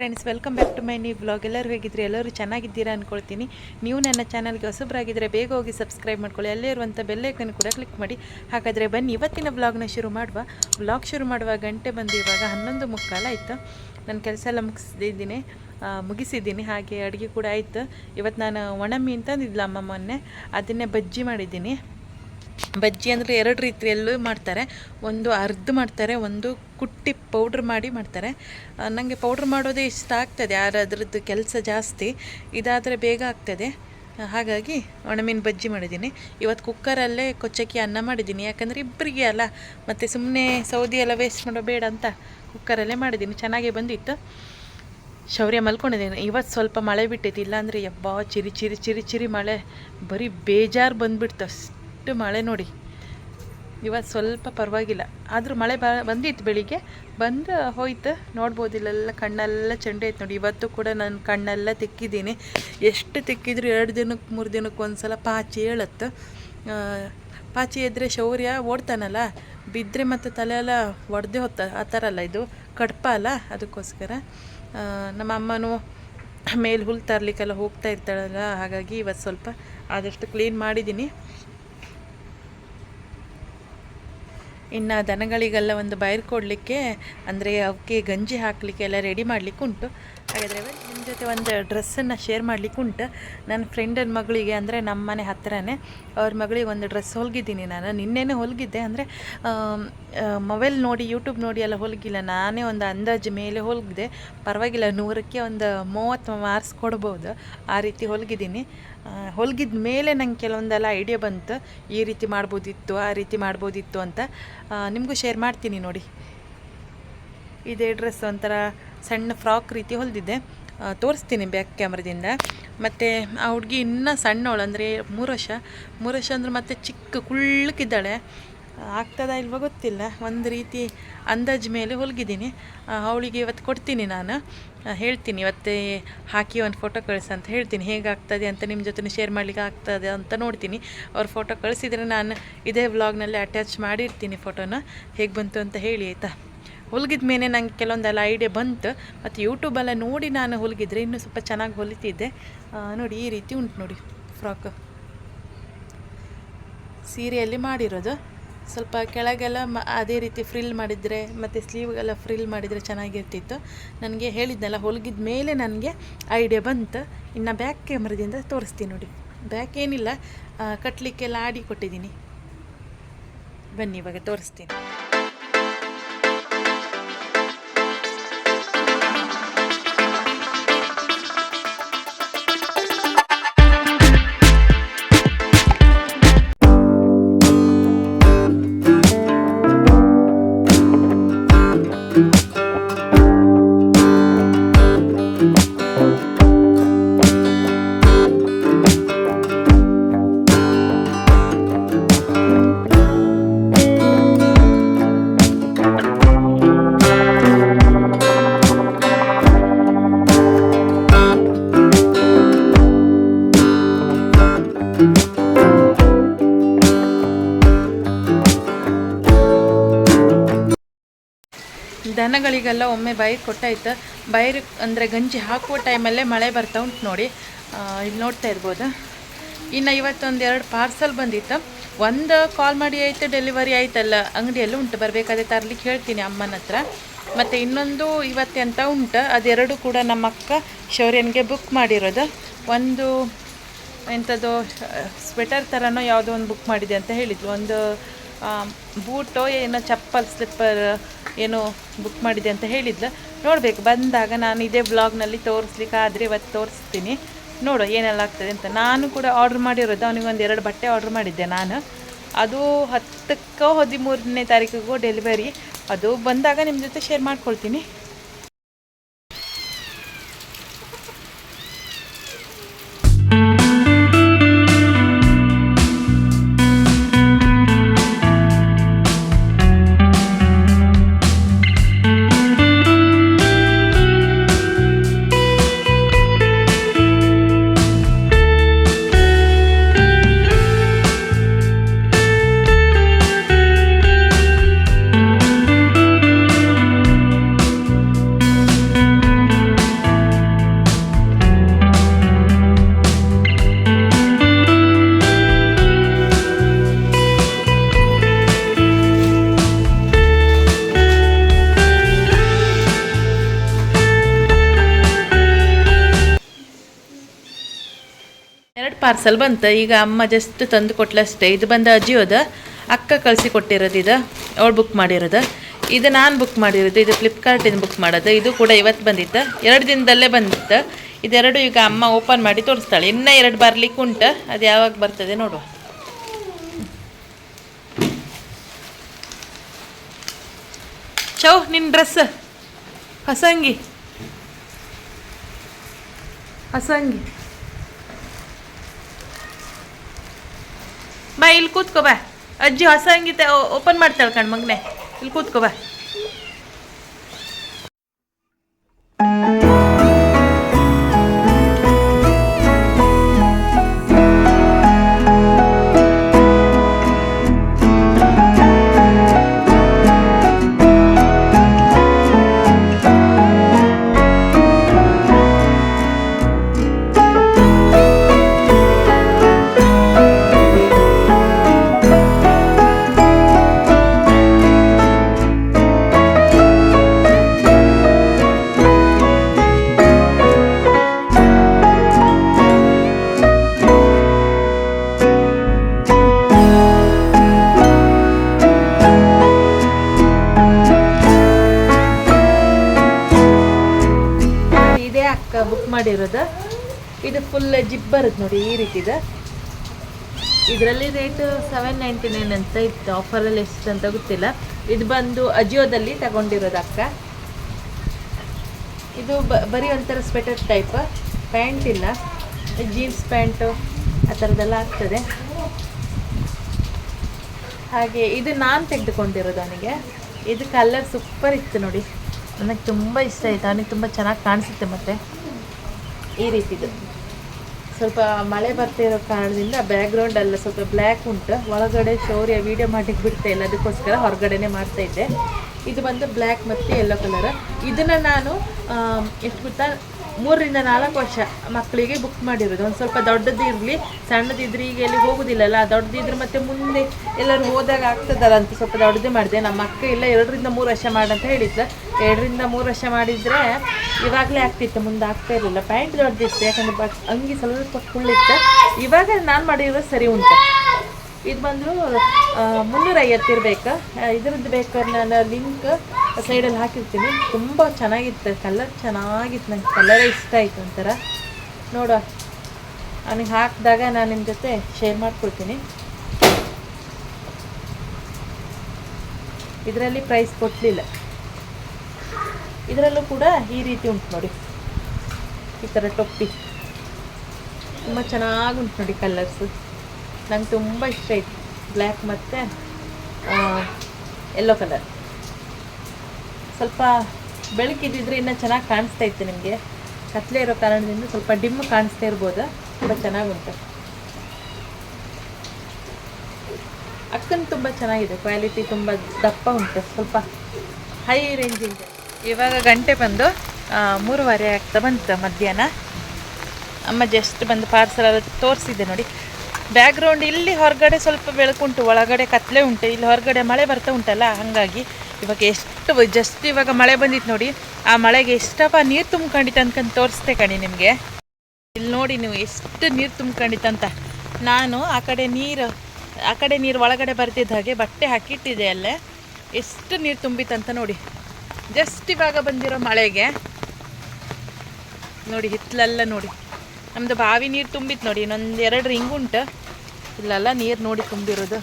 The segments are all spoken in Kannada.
Friends welcome back to my new blog ಎಲ್ಲರೂ ಹೇಗಿದ್ರೆ ಎಲ್ಲರೂ ಚೆನ್ನಾಗಿದ್ದೀರಾ ಅಂದ್ಕೊಳ್ತೀನಿ ನೀವು ನನ್ನ ಚಾನಲ್ಗೆ ಹೊಸಬ್ರಾಗಿದ್ದರೆ ಬೇಗ ಹೋಗಿ ಸಬ್ಸ್ಕ್ರೈಬ್ ಮಾಡ್ಕೊಳ್ಳಿ. ಅಲ್ಲೇ ಇರುವಂಥ ಬೆಲ್ಲೈಕನ್ ಕೂಡ ಕ್ಲಿಕ್ ಮಾಡಿ. ಹಾಗಾದರೆ ಬನ್ನಿ, ಇವತ್ತಿನ ಬ್ಲಾಗ್ನ ಶುರು ಮಾಡುವ. ಬ್ಲಾಗ್ ಶುರು ಮಾಡುವ ಗಂಟೆ ಬಂದು ಇವಾಗ ಹನ್ನೊಂದು ಮುಕ್ಕಾಲ ಆಯಿತು. ನನ್ನ ಕೆಲಸ ಎಲ್ಲ ಮುಗಿಸಿದ್ದೀನಿ. ಮುಗಿಸಿದ್ದೀನಿ. ಹಾಗೆ ಅಡುಗೆ ಕೂಡ ಆಯಿತು. ಇವತ್ತು ನಾನು ಒಣ ಮೀನು ತಂದಿದ್ಲ ಅಮ್ಮ ಮೊನ್ನೆ. ಅದನ್ನೇ ಬಜ್ಜಿ ಮಾಡಿದ್ದೀನಿ. ಬಜ್ಜಿ ಅಂದರೆ ಎರಡು ರೀತಿಯಲ್ಲೂ ಮಾಡ್ತಾರೆ. ಒಂದು ಅರ್ಧ ಮಾಡ್ತಾರೆ, ಒಂದು ಕುಟ್ಟಿ ಪೌಡ್ರ್ ಮಾಡಿ ಮಾಡ್ತಾರೆ. ನನಗೆ ಪೌಡ್ರ್ ಮಾಡೋದೇ ಇಷ್ಟ ಆಗ್ತದೆ, ಯಾರು ಅದರದ್ದು ಕೆಲಸ ಜಾಸ್ತಿ, ಇದಾದರೆ ಬೇಗ ಆಗ್ತದೆ. ಹಾಗಾಗಿ ಒಣಮೀನು ಬಜ್ಜಿ ಮಾಡಿದ್ದೀನಿ. ಇವತ್ತು ಕುಕ್ಕರಲ್ಲೇ ಕೊಚ್ಚಕ್ಕಿ ಅನ್ನ ಮಾಡಿದ್ದೀನಿ. ಯಾಕಂದರೆ ಇಬ್ಬರಿಗೆ ಅಲ್ಲ, ಮತ್ತು ಸುಮ್ಮನೆ ಸೌದಿ ಎಲ್ಲ ವೇಸ್ಟ್ ಮಾಡೋ ಬೇಡ ಅಂತ ಕುಕ್ಕರಲ್ಲೇ ಮಾಡಿದ್ದೀನಿ. ಚೆನ್ನಾಗೇ ಬಂದಿತ್ತು. ಶೌರ್ಯ ಮಲ್ಕೊಂಡಿದ್ದೀನಿ. ಇವತ್ತು ಸ್ವಲ್ಪ ಮಳೆ ಬಿಟ್ಟೈತಿ ಇಲ್ಲಾಂದರೆ ಯಬ್ಬಾ, ಚಿರಿ ಚಿರಿ ಚಿರಿ ಚಿರಿ ಮಳೆ. ಬರೀ ಬೇಜಾರು ಬಂದುಬಿಡ್ತು ಮಳೆ ನೋಡಿ. ಇವತ್ತು ಸ್ವಲ್ಪ ಪರವಾಗಿಲ್ಲ. ಆದರೂ ಮಳೆ ಬ, ಬಂದಿತ್ತು ಬೆಳಿಗ್ಗೆ. ಬಂದು ಹೋಯ್ತು. ನೋಡ್ಬೋದು ಇಲ್ಲೆಲ್ಲ ಕಣ್ಣೆಲ್ಲ ಚೆಂಡೆ ಐತೆ ನೋಡಿ. ಇವತ್ತು ಕೂಡ ನಾನು ಕಣ್ಣೆಲ್ಲ ತಿಕ್ಕಿದ್ದೀನಿ. ಎಷ್ಟು ತಿಕ್ಕಿದ್ರು ಎರಡು ದಿನಕ್ಕೆ ಮೂರು ದಿನಕ್ಕೆ ಒಂದು ಸಲ ಪಾಚಿ ಹೇಳತ್ತೆ ಪಾಚಿ ಎದ್ರೆ ಶೌರ್ಯ ಓಡ್ತಾನಲ್ಲ? ಬಿದ್ದರೆ ಮತ್ತು ತಲೆ ಎಲ್ಲ ಒಡೆದೇ ಹೊತ್ತ ಆ ಥರ ಅಲ್ಲ ಇದು? ಕಡ್ಪ ಅಲ್ಲ ಅದಕ್ಕೋಸ್ಕರ. ನಮ್ಮ ಅಮ್ಮನೂ ಮೇಲೆ ಹುಲ್ ತರಲಿಕ್ಕೆಲ್ಲ ಹೋಗ್ತಾ ಇರ್ತಾಳಲ್ಲ? ಹಾಗಾಗಿ ಇವತ್ತು ಸ್ವಲ್ಪ ಆದಷ್ಟು ಕ್ಲೀನ್ ಮಾಡಿದ್ದೀನಿ. ಇನ್ನು ದನಗಳಿಗೆಲ್ಲ ಒಂದು ಬೈರ್ ಕೊಡಲಿಕ್ಕೆ ಅಂದರೆ ಅವಕ್ಕೆ ಗಂಜಿ ಹಾಕಲಿಕ್ಕೆ ಎಲ್ಲ ರೆಡಿ ಮಾಡಲಿಕ್ಕೆ ಉಂಟು ಹಾಗಾದರೆ ನಿಮ್ಮ ಜೊತೆ ಒಂದು ಡ್ರೆಸ್ಸನ್ನು ಶೇರ್ ಮಾಡಲಿಕ್ಕೆ ಉಂಟು. ನನ್ನ ಫ್ರೆಂಡನ ಮಗಳಿಗೆ ಅಂದರೆ ನಮ್ಮ ಮನೆ ಹತ್ತಿರನೇ ಅವ್ರ ಮಗಳಿಗೆ ಒಂದು ಡ್ರೆಸ್ ಹೊಲ್ಗಿದ್ದೀನಿ ನಾನು. ನಿನ್ನೆನೇ ಹೊಲ್ಗಿದ್ದೆ ಅಂದರೆ ಮೊಬೈಲ್ ನೋಡಿ ಯೂಟ್ಯೂಬ್ ನೋಡಿ ಎಲ್ಲ ಹೊಲ್ಗಿಲ್ಲ. ನಾನೇ ಒಂದು ಅಂದಾಜು ಮೇಲೆ ಹೊಲ್ಗಿದೆ ಪರವಾಗಿಲ್ಲ, ನೂರಕ್ಕೆ ಒಂದು ಮೂವತ್ತು ಮಾರ್ಕ್ಸ್ ಕೊಡ್ಬೋದು. ಆ ರೀತಿ ಹೊಲ್ಗಿದ್ದೀನಿ. ಹೊಲ್ಗಿದ ಮೇಲೆ ನಂಗೆ ಕೆಲವೊಂದೆಲ್ಲ ಐಡಿಯಾ ಬಂತು. ಈ ರೀತಿ ಮಾಡ್ಬೋದಿತ್ತು, ಆ ರೀತಿ ಮಾಡ್ಬೋದಿತ್ತು ಅಂತ. ನಿಮಗೂ ಶೇರ್ ಮಾಡ್ತೀನಿ ನೋಡಿ. ಇದೇ ಡ್ರೆಸ್ ಒಂಥರ ಸಣ್ಣ ಫ್ರಾಕ್ ರೀತಿ ಹೊಲಿದಿದ್ದೆ. ತೋರಿಸ್ತೀನಿ ಬ್ಯಾಕ್ ಕ್ಯಾಮ್ರದಿಂದ. ಮತ್ತು ಆ ಹುಡುಗಿ ಇನ್ನೂ ಸಣ್ಣವಳು ಅಂದರೆ ಮೂರು ವರ್ಷ ಮೂರು ವರ್ಷ ಅಂದ್ರೆ ಮತ್ತೆ ಚಿಕ್ಕ ಕುಳ್ಳಕ್ಕಿದ್ದಾಳೆ. ಆಗ್ತದಾ ಇಲ್ವೋ ಗೊತ್ತಿಲ್ಲ. ಒಂದು ರೀತಿ ಅಂದಾಜು ಮೇಲೆ ಹೊಲ್ಗಿದ್ದೀನಿ. ಅವಳಿಗೆ ಇವತ್ತು ಕೊಡ್ತೀನಿ ನಾನು. ಹೇಳ್ತೀನಿ ಇವತ್ತೇ ಹಾಕಿ ಒಂದು ಫೋಟೋ ಕಳಿಸು ಅಂತ ಹೇಳ್ತೀನಿ. ಹೇಗಾಗ್ತದೆ ಅಂತ ನಿಮ್ಮ ಜೊತೆ ಶೇರ್ ಮಾಡಲಿಕ್ಕೆ ಆಗ್ತದೆ ಅಂತ ನೋಡ್ತೀನಿ. ಅವ್ರ ಫೋಟೋ ಕಳಿಸಿದರೆ ನಾನು ಇದೇ ವ್ಲಾಗ್ನಲ್ಲಿ ಅಟ್ಯಾಚ್ ಮಾಡಿರ್ತೀನಿ ಫೋಟೋನ ಹೇಗೆ ಬಂತು ಅಂತ ಹೇಳಿ ಆಯಿತಾ? ಹೊಲ್ಗಿದ ಮೇಲೆ ನಂಗೆ ಕೆಲವೊಂದೆಲ್ಲ ಐಡಿಯಾ ಬಂತು. ಮತ್ತು ಯೂಟ್ಯೂಬೆಲ್ಲ ನೋಡಿ ನಾನು ಹೊಲಿಗಿದ್ರೆ ಇನ್ನೂ ಸ್ವಲ್ಪ ಚೆನ್ನಾಗಿ ಹೊಲಿತಿದ್ದೆ. ನೋಡಿ ಈ ರೀತಿ ಉಂಟು ನೋಡಿ ಫ್ರಾಕ್ ಸೀರೆಯಲ್ಲಿ ಮಾಡಿರೋದು. ಸ್ವಲ್ಪ ಕೆಳಗೆಲ್ಲ ಮ, ಅದೇ ರೀತಿ ಫ್ರಿಲ್ ಮಾಡಿದರೆ, ಮತ್ತು ಸ್ಲೀವ್ಗೆಲ್ಲ ಫ್ರಿಲ್ ಮಾಡಿದರೆ ಚೆನ್ನಾಗಿರ್ತಿತ್ತು. ನನಗೆ ಹೇಳಿದ್ನಲ್ಲ, ಹೊಲಗಿದ ಮೇಲೆ ನನಗೆ ಐಡಿಯಾ ಬಂತು. ಇನ್ನು ಬ್ಯಾಕ್ ಕ್ಯಾಮ್ರದಿಂದ ತೋರಿಸ್ತೀನಿ ನೋಡಿ. ಬ್ಯಾಕ್ ಏನಿಲ್ಲ ಕಟ್ಟಲಿಕ್ಕೆಲ್ಲ ಆಡಿ ಕೊಟ್ಟಿದ್ದೀನಿ. ಬನ್ನಿ, ಇವಾಗ ತೋರಿಸ್ತೀನಿ. ದನಗಳಿಗೆಲ್ಲ ಒಮ್ಮೆ ಬೈರ್ ಕೊಟ್ಟಾಯ್ತು. ಬೈರ್ ಅಂದರೆ ಗಂಜಿ ಹಾಕುವ ಟೈಮಲ್ಲೇ ಮಳೆ ಬರ್ತಾ ಉಂಟು ನೋಡಿ. ಇಲ್ಲಿ ನೋಡ್ತಾ ಇರ್ಬೋದು? ಇನ್ನು ಇವತ್ತೊಂದು ಎರಡು ಪಾರ್ಸಲ್ ಬಂದಿತ್ತು. ಒಂದು ಕಾಲ್ ಮಾಡಿ ಆಯಿತು, ಡೆಲಿವರಿ ಆಯ್ತಲ್ಲ. ಅಂಗಡಿಯಲ್ಲಿ ಉಂಟು, ಬರಬೇಕಾದ್ರೆ ತರಲಿಕ್ಕೆ ಹೇಳ್ತೀನಿ ಅಮ್ಮನ ಹತ್ರ. ಮತ್ತು ಇನ್ನೊಂದು ಇವತ್ತೆಂತ ಉಂಟು. ಅದೆರಡು ಕೂಡ ನಮ್ಮ ಅಕ್ಕ ಶೌರ್ಯನಿಗೆ ಬುಕ್ ಮಾಡಿರೋದು. ಒಂದು ಎಂಥದ್ದು ಸ್ವೆಟರ್ ಥರನೋ ಯಾವುದೋ ಒಂದು ಬುಕ್ ಮಾಡಿದೆ ಅಂತ ಹೇಳಿದ್ಲು ಒಂದು ಬೂಟೋ ಏನೋ ಚಪ್ಪಲ್ ಸ್ಲಿಪ್ಪರ್ ಏನೋ ಬುಕ್ ಮಾಡಿದೆ ಅಂತ ಹೇಳಿದ್ಲು. ನೋಡಬೇಕು, ಬಂದಾಗ ನಾನು ಇದೇ ಬ್ಲಾಗ್ನಲ್ಲಿ ತೋರಿಸ್ಲಿಕ್ಕೆ ಆದರೆ ಇವತ್ತು ತೋರಿಸ್ತೀನಿ. ನೋಡು, ಏನೆಲ್ಲ ಆಗ್ತದೆ ಅಂತ. ನಾನು ಕೂಡ ಆರ್ಡ್ರ್ ಮಾಡಿರೋದು, ಅವನಿಗೆ ಒಂದು ಎರಡು ಬಟ್ಟೆ ಆರ್ಡ್ರ್ ಮಾಡಿದ್ದೆ ನಾನು. ಅದು ಹತ್ತಕ್ಕೋ ಹದಿಮೂರನೇ ತಾರೀಕಿಗೂ ಡೆಲಿವರಿ ಅದು ಬಂದಾಗ ನಿಮ್ಮ ಜೊತೆ ಶೇರ್ ಮಾಡ್ಕೊಳ್ತೀನಿ. ಪಾರ್ಸಲ್ ಬಂತು. ಈಗ ಅಮ್ಮ ಜಸ್ಟ್ ತಂದು ಕೊಟ್ಲಷ್ಟೇ ಇದು ಬಂದ ಅಜಿಯೋದ ಅಕ್ಕ ಕಳಿಸಿ ಕೊಟ್ಟಿರೋದು ಇದು. ಅವಳು ಬುಕ್ ಮಾಡಿರೋದು. ಇದು ನಾನು ಬುಕ್ ಮಾಡಿರೋದು. ಇದು ಫ್ಲಿಪ್ಕಾರ್ಟಿಂದ ಬುಕ್ ಮಾಡೋದು. ಇದು ಕೂಡ ಇವತ್ತು ಬಂದಿತ್ತು. ಎರಡು ದಿನದಲ್ಲೇ ಬಂದಿತ್ತು. ಇದೆರಡು ಈಗ ಅಮ್ಮ ಓಪನ್ ಮಾಡಿ ತೋರಿಸ್ತಾಳೆ. ಇನ್ನೂ ಎರಡು ಬರ್ಲಿಕ್ಕೆ ಉಂಟು. ಅದು ಯಾವಾಗ ಬರ್ತದೆ ನೋಡುವ. ಚೌ ನಿನ್ನ ಡ್ರೆಸ್ ಹಸಂಗಿ. ಹೊಸಂಗಿ. ಇಲ್ಲಿ ಕೂತ್ಕೋ ಬಾ. ಅಜ್ಜಿ ಹೊಸ ಅಂಗಿ ಓಪನ್ ಮಾಡ್ತಾಳೆ ಕಣ್ ಮಗನೆ. ಇಲ್ಲಿ ಕೂತ್ಕೋ ಬಾ. ಇದೇ ಅಕ್ಕ ಬುಕ್ ಮಾಡಿರೋದು. ಇದು ಫುಲ್ ಜಿಪ್ ಬರುತ್ತೆ ನೋಡಿ, ಈ ರೀತಿದ. ಇದರಲ್ಲಿ ರೇಟ್ ಸೆವೆನ್ ನೈಂಟಿ ನೈನ್ ಅಂತ ಇತ್ತು. ಆಫರಲ್ಲಿ ಎಷ್ಟು ಅಂತ ಗೊತ್ತಿಲ್ಲ. ಇದು ಬಂದು ಅಜಿಯೋದಲ್ಲಿ ತಗೊಂಡಿರೋದು ಅಕ್ಕ. ಇದು ಬರೀ ಒಂಥರ ಸ್ವೆಟರ್ ಟೈಪ್ ಪ್ಯಾಂಟ್ ಇಲ್ಲ. ಜೀನ್ಸ್ ಪ್ಯಾಂಟು ಆ ಥರದ್ದೆಲ್ಲ ಆಗ್ತದೆ. ಹಾಗೆ ಇದು ನಾನು ತೆಗೆದುಕೊಂಡಿರೋದು ಅವನಿಗೆ. ಇದು ಕಲರ್ ಸೂಪರ್ ಇತ್ತು ನೋಡಿ. ನನಗೆ ತುಂಬ ಇಷ್ಟ ಆಯಿತು. ಅವನಿಗೆ ತುಂಬ ಚೆನ್ನಾಗಿ ಕಾಣಿಸುತ್ತೆ ಮತ್ತು. ಈ ರೀತಿದು. ಸ್ವಲ್ಪ ಮಳೆ ಬರ್ತಿರೋ ಕಾರಣದಿಂದ ಬ್ಯಾಕ್ಗ್ರೌಂಡಲ್ಲ ಸ್ವಲ್ಪ ಬ್ಲ್ಯಾಕ್ ಉಂಟು. ಒಳಗಡೆ ಶೌರ್ಯ ವಿಡಿಯೋ ಮಾಡಲಿಕ್ಕೆ ಬಿಡ್ತಾ ಇಲ್ಲ, ಅದಕ್ಕೋಸ್ಕರ ಹೊರಗಡೆನೆ ಮಾಡ್ತಾ ಇದ್ದೆ. ಇದು ಬಂದು ಬ್ಲ್ಯಾಕ್ ಮತ್ತು ಯೆಲ್ಲೋ ಕಲರ್ ಇದನ್ನು ನಾನು ಎಷ್ಟು ಗೊತ್ತಾ? ಮೂರರಿಂದ ನಾಲ್ಕು ವರ್ಷ ಮಕ್ಕಳಿಗೆ ಬುಕ್ ಮಾಡಿರೋದು. ಒಂದು ಸ್ವಲ್ಪ ದೊಡ್ಡದು ಇರಲಿ ಸಣ್ಣದಿದ್ರೆ ಈಗ ಎಲ್ಲಿ ಹೋಗೋದಿಲ್ಲಲ್ಲ ದೊಡ್ಡದಿದ್ರೆ ಮತ್ತೆ ಮುಂದೆ ಎಲ್ಲರೂ ಹೋದಾಗ ಆಗ್ತದಲ್ಲ ಅಂತ ಸ್ವಲ್ಪ ದೊಡ್ಡದೇ ಮಾಡಿದೆ. ನಮ್ಮ ಅಕ್ಕ ಇಲ್ಲ ಎರಡರಿಂದ ಮೂರು ವರ್ಷ ಮಾಡಂತ ಹೇಳಿದ್ದ ಎರಡರಿಂದ ಮೂರು ವರ್ಷ ಮಾಡಿದರೆ ಇವಾಗಲೇ ಆಗ್ತಿತ್ತು, ಮುಂದೆ ಆಗ್ತಾ ಇರಲಿಲ್ಲ. ಪ್ಯಾಂಟ್ ದೊಡ್ಡದಿತ್ತು, ಯಾಕಂದರೆ ಬಟ್ ಅಂಗಿ ಸ್ವಲ್ಪ ಕುಳ್ಳಿತ್ತು. ಇವಾಗ ನಾನು ಮಾಡಿರೋ ಸರಿ ಉಂಟು. ಇದು ಬಂದರೂ ಮುನ್ನೂರೈವತ್ತು ಇರಬೇಕು. ಇದ್ರದ್ದು ಬೇಕಾದ್ರೆ ನಾನು ಲಿಂಕ್ ಸೈಡಲ್ಲಿ ಹಾಕಿರ್ತೀನಿ. ತುಂಬ ಚೆನ್ನಾಗಿತ್ತು. ಕಲರ್ ಚೆನ್ನಾಗಿತ್ತು. ನಂಗೆ ಕಲರೇ ಇಷ್ಟ ಆಯಿತು ಒಂಥರ. ನೋಡುವ. ಅವನಿಗೆ ಹಾಕಿದಾಗ ನಾನು ನಿಮ್ಮ ಜೊತೆ ಶೇರ್ ಮಾಡ್ಕೊಳ್ತೀನಿ ಇದರಲ್ಲಿ ಪ್ರೈಸ್ ಕೊಟ್ಟಲಿಲ್ಲ ಇದರಲ್ಲೂ ಕೂಡ ಈ ರೀತಿ ಉಂಟು ನೋಡಿ. ಈ ಥರ ಟೊಪ್ಪಿ. ತುಂಬ ಚೆನ್ನಾಗಿ ಉಂಟು ನೋಡಿ ಕಲರ್ಸು ನಂಗೆ ತುಂಬ ಇಷ್ಟ ಆಯಿತು. ಬ್ಲ್ಯಾಕ್ ಮತ್ತು ಎಲ್ಲೋ ಕಲರ್ ಸ್ವಲ್ಪ ಬೆಳಕಿದ್ದಿದ್ರೆ ಇನ್ನೂ ಚೆನ್ನಾಗಿ ಕಾಣಿಸ್ತಾ ಇತ್ತು ನಿಮಗೆ. ಕತ್ಲೆ ಇರೋ ಕಾರಣದಿಂದ ಸ್ವಲ್ಪ ಡಿಮ್ ಕಾಣಿಸ್ತಾ ಇರ್ಬೋದು. ತುಂಬ ಚೆನ್ನಾಗುಂಟು. ಅಕ್ಕನ ತುಂಬ ಚೆನ್ನಾಗಿದೆ. ಕ್ವಾಲಿಟಿ ತುಂಬ ದಪ್ಪ ಉಂಟು. ಸ್ವಲ್ಪ ಹೈ ರೇಂಜಿಂದ ಇವಾಗ ಗಂಟೆ ಬಂದು ಮೂರುವರೆ ಆಗ್ತಾ ಬಂತು ಮಧ್ಯಾಹ್ನ. ಅಮ್ಮ ಜಸ್ಟ್ ಬಂದು ಪಾರ್ಸಲ್ ಎಲ್ಲ ತೋರಿಸಿದ್ದೆ ನೋಡಿ. ಬ್ಯಾಕ್ಗ್ರೌಂಡ್ ಇಲ್ಲಿ ಹೊರಗಡೆ ಸ್ವಲ್ಪ ಬೆಳಕುಂಟು ಒಳಗಡೆ ಕತ್ಲೆ ಉಂಟು. ಇಲ್ಲಿ ಹೊರಗಡೆ ಮಳೆ ಬರ್ತಾ ಉಂಟಲ್ಲ, ಹಾಗಾಗಿ ಇವಾಗ ಎಷ್ಟು ಜಸ್ಟ್ ಇವಾಗ ಮಳೆ ಬಂದಿತ್ತು ನೋಡಿ. ಆ ಮಳೆಗೆ ಎಷ್ಟಪ್ಪ ನೀರು ತುಂಬ್ಕೊಂಡಿತ್ತು ಅನ್ಕೊಂಡು ತೋರಿಸ್ತೆ ಕಣಿ ನಿಮಗೆ. ಇಲ್ಲಿ ನೋಡಿ ನೀವು ಎಷ್ಟು ನೀರು ತುಂಬ್ಕೊಂಡಿತ್ತಂತ ನಾನು ಆ ಕಡೆ ನೀರು, ಆ ಕಡೆ ನೀರು ಒಳಗಡೆ ಬರ್ತಿದ್ದ ಹಾಗೆ ಬಟ್ಟೆ ಹಾಕಿಟ್ಟಿದೆ ಅಲ್ಲೇ. ಎಷ್ಟು ನೀರು ತುಂಬಿತ್ತಂತ ನೋಡಿ. ಜಸ್ಟ್ ಇವಾಗ ಬಂದಿರೋ ಮಳೆಗೆ. ನೋಡಿ ಹಿತ್ತಲೆಲ್ಲ ನೋಡಿ. ನಮ್ಮದು ಬಾವಿ ನೀರು ತುಂಬಿತ್ತು ನೋಡಿ. ಇನ್ನೊಂದು ಎರಡು ರಿಂಗ್ ಉಂಟು. ಇಲ್ಲೆಲ್ಲ ನೀರು ನೋಡಿ ತುಂಬಿರೋದು.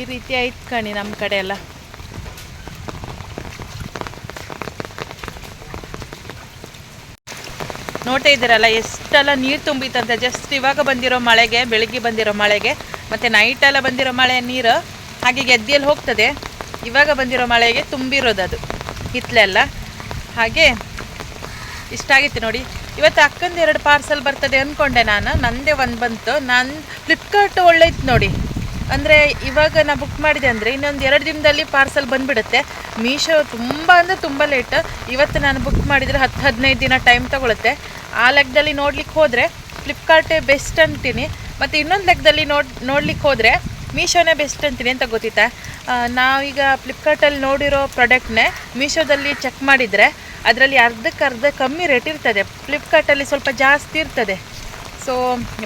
ಈ ರೀತಿ ಆಯ್ತು ಕಣಿ ನಮ್ಮ ಕಡೆ ಎಲ್ಲ. ನೋಡ್ತಾ ಇದ್ದೀರಲ್ಲ, ಎಷ್ಟೆಲ್ಲ ನೀರು ತುಂಬಿತ್ತಂತೆ. ಜಸ್ಟ್ ಇವಾಗ ಬಂದಿರೋ ಮಳೆಗೆ, ಬೆಳಿಗ್ಗೆ ಬಂದಿರೋ ಮಳೆಗೆ, ಮತ್ತು ನೈಟೆಲ್ಲ ಬಂದಿರೋ ಮಳೆ ನೀರು ಹಾಗೆ ಗೆದ್ದಿಯಲ್ಲಿ ಹೋಗ್ತದೆ. ಇವಾಗ ಬಂದಿರೋ ಮಳೆಗೆ ತುಂಬಿರೋದು ಅದು, ಹಿತ್ಲೆಲ್ಲ. ಹಾಗೆ ಇಷ್ಟ ಆಗಿತ್ತು ನೋಡಿ. ಇವತ್ತು ಅಕ್ಕಂದು ಎರಡು ಪಾರ್ಸಲ್ ಬರ್ತದೆ ಅಂದ್ಕೊಂಡೆ ನಾನು, ನಂದೇ ಒಂದು ಬಂತು. ನಾನು ಫ್ಲಿಪ್ಕಾರ್ಟ್ ಒಳ್ಳೆಯ್ತು ನೋಡಿ. ಅಂದರೆ ಇವಾಗ ನಾ ಬುಕ್ ಮಾಡಿದೆ ಅಂದರೆ ಇನ್ನೊಂದು ಎರಡು ದಿನದಲ್ಲಿ ಪಾರ್ಸಲ್ ಬಂದುಬಿಡುತ್ತೆ. ಮೀಶೋ ತುಂಬ ಅಂದರೆ ತುಂಬ ಲೇಟ್ ಇವತ್ತು ನಾನು ಬುಕ್ ಮಾಡಿದರೆ ಹತ್ತು ಹದಿನೈದು ದಿನ ಟೈಮ್ ತೊಗೊಳುತ್ತೆ. ಆ ಲೆಕ್ಕದಲ್ಲಿ ನೋಡ್ಲಿಕ್ಕೆ ಹೋದರೆ ಫ್ಲಿಪ್ಕಾರ್ಟೇ ಬೆಸ್ಟ್ ಅಂತೀನಿ. ಮತ್ತು ಇನ್ನೊಂದು ಲೆಕ್ಕದಲ್ಲಿ ನೋಡ್ ನೋಡ್ಲಿಕ್ಕೆ ಹೋದರೆ ಮೀಶೋನೇ ಬೆಸ್ಟ್ ಅಂತೀನಿ ಅಂತ ಗೊತ್ತಿತ್ತಾ? ನಾವೀಗ ಫ್ಲಿಪ್ಕಾರ್ಟಲ್ಲಿ ನೋಡಿರೋ ಪ್ರಾಡಕ್ಟ್ನೇ ಮೀಶೋದಲ್ಲಿ ಚೆಕ್ ಮಾಡಿದರೆ ಅದರಲ್ಲಿ ಅರ್ಧಕ್ಕೆ ಅರ್ಧ ಕಮ್ಮಿ ರೇಟ್ ಇರ್ತದೆ. ಫ್ಲಿಪ್ಕಾರ್ಟಲ್ಲಿ ಸ್ವಲ್ಪ ಜಾಸ್ತಿ ಇರ್ತದೆ. ಸೊ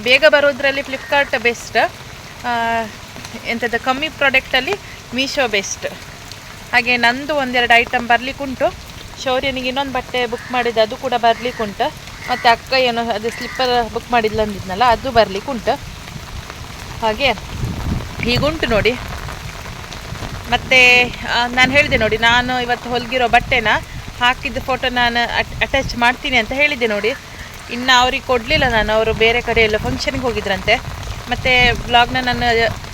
ಬೇಗ ಬರೋದ್ರಲ್ಲಿ ಫ್ಲಿಪ್ಕಾರ್ಟ್ ಬೆಸ್ಟ್ ಎಂಥದ್ದು ಕಮ್ಮಿ ಪ್ರಾಡಕ್ಟಲ್ಲಿ ಮೀಶೋ ಬೆಸ್ಟ್ ಹಾಗೆ ನಂದು ಒಂದೆರಡು ಐಟಮ್ ಬರಲಿಕ್ಕುಂಟು. ಶೌರ್ಯನಿಗೆ ಇನ್ನೊಂದು ಬಟ್ಟೆ ಬುಕ್ ಮಾಡಿದ್ದು ಅದು ಕೂಡ ಬರಲಿಕ್ಕುಂಟು. ಮತ್ತು ಅಕ್ಕ ಏನೋ ಅದು ಸ್ಲಿಪ್ಪರ್ ಬುಕ್ ಮಾಡಿದ್ಲ ಅಂದಿದ್ನಲ್ಲ, ಅದು ಬರಲಿಕ್ಕುಂಟು. ಹಾಗೆ ಹೀಗುಂಟು ನೋಡಿ. ಮತ್ತು ನಾನು ಹೇಳಿದೆ ನೋಡಿ, ನಾನು ಇವತ್ತು ಹೊಲಿಗಿರೋ ಬಟ್ಟೆನ ಹಾಕಿದ ಫೋಟೋ ನಾನು ಅಟ್ಯಾಚ್ ಮಾಡ್ತೀನಿ ಅಂತ ಹೇಳಿದ್ದೆ ನೋಡಿ. ಇನ್ನು ಅವ್ರಿಗೆ ಕೊಡಲಿಲ್ಲ ನಾನು, ಅವರು ಬೇರೆ ಕಡೆ ಎಲ್ಲ ಫಂಕ್ಷನ್ಗೆ ಹೋಗಿದ್ರಂತೆ. ಮತ್ತು ವ್ಲಾಗ್ನ ನಾನು,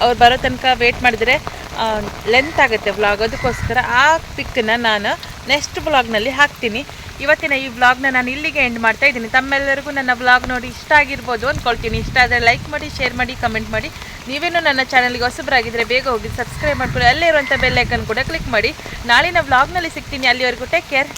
ಅವ್ರು ಬರೋ ತನಕ ವೇಟ್ ಮಾಡಿದರೆ ಲೆಂತ್ ಆಗುತ್ತೆ ವ್ಲಾಗ್ ಅದಕ್ಕೋಸ್ಕರ ಆ ಪಿಕ್ಕನ್ನ ನಾನು ನೆಕ್ಸ್ಟ್ ವ್ಲಾಗ್ನಲ್ಲಿ ಹಾಕ್ತೀನಿ. ಇವತ್ತಿನ ಈ ವ್ಲಾಗ್ನ ನಾನು ಇಲ್ಲಿಗೆ ಎಂಡ್ ಮಾಡ್ತಾ ಇದ್ದೀನಿ. ತಮ್ಮೆಲ್ಲರಿಗೂ ನನ್ನ ವ್ಲಾಗ್ ನೋಡಿ ಇಷ್ಟ ಆಗಿರ್ಬೋದು ಅಂದ್ಕೊಳ್ತೀನಿ ಇಷ್ಟ ಆದರೆ ಲೈಕ್ ಮಾಡಿ ಶೇರ್ ಮಾಡಿ ಕಮೆಂಟ್ ಮಾಡಿ. ನೀವೇನು ನನ್ನ ಚಾನಲ್ಗೆ ಹೊಸಬರಾಗಿದ್ದರೆ ಬೇಗ ಹೋಗಿ ಸಬ್ಸ್ಕ್ರೈಬ್ ಮಾಡ್ಕೊಳ್ಳಿ. ಅಲ್ಲೇ ಇರುವಂಥ ಬೆಲ್ ಐಕನ್ ಕೂಡ ಕ್ಲಿಕ್ ಮಾಡಿ. ನಾಳಿನ ವ್ಲಾಗ್ನಲ್ಲಿ ಸಿಗ್ತೀನಿ. ಅಲ್ಲಿವರೆಗೂ ಟೇಕ್ ಕೇರ್